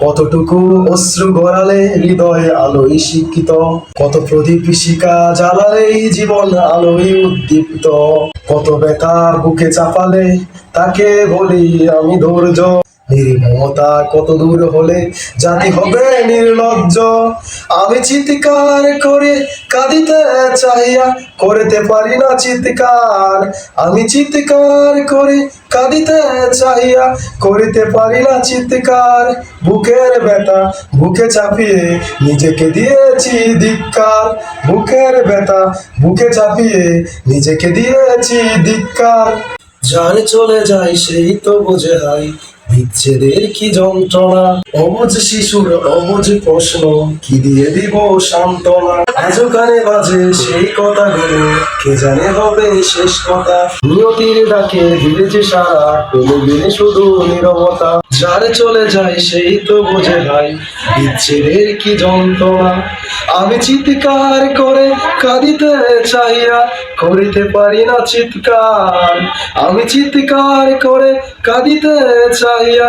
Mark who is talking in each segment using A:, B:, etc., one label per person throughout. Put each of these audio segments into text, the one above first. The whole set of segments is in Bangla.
A: কতটুকু অশ্রু গড়ালে হৃদয় আলোই শিক্ষিত? কত প্রদীপ শিকা জ্বালালেই জীবন আলোই উদ্দীপ্ত? কত ব্যথা বুকে চাপালে তাকে বলি আমি ধৈর্য। নির্মমতা কত দূর হলে জাতি হবে নির্লজ্জ? আমি চিৎকার করে কাঁদিতে চাহিয়া করতে পারি না চিৎকার। আমি চিৎকার করে কাঁদিতে চাহিয়া করিতে পারি না চিৎকার। বুকের ব্যথা বুকে চাপিয়ে নিজেকে দিয়েছি ধিক্কার। বুকের ব্যথা বুকে চাপিয়ে নিজেকে দিয়েছি ধিক্কার। যার চলে যায় সেই তো বোঝে হয় বিচ্ছেদের কি যন্ত্রণা? অবুঝ শিশুর অবুঝ প্রশ্ন, কি দিয়ে দিব সান্ত্বনা? আজও কানে বাজে সেই কথাগুলো, কে জানে হবে শেষ কথা? নিয়তির ডাকে দিলেছে সারা পেলে শুধু নীরবতা। যার চলে যায় সেই তো বোঝে ভাই বিচ্ছেদের কি যন্ত্রণা? আমি চিৎকার করে কাঁদিতে চাইয়া করিতে পারি না চিৎকার। আমি চিৎকার করে কাঁদিতে চাইয়া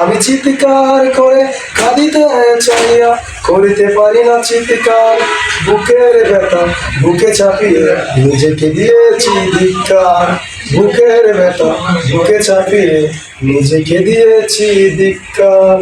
A: আমি চিৎকার করে কাঁদিতে চাইয়া করিতে পারি না চিৎকার। বুকের ব্যথা, বুকে চাপিয়ে নিজেকে দিয়েছি ধিকার বুকের ব্যথা, বুকে চাপিয়ে নিজেকে দিয়েছি ধিক্কার।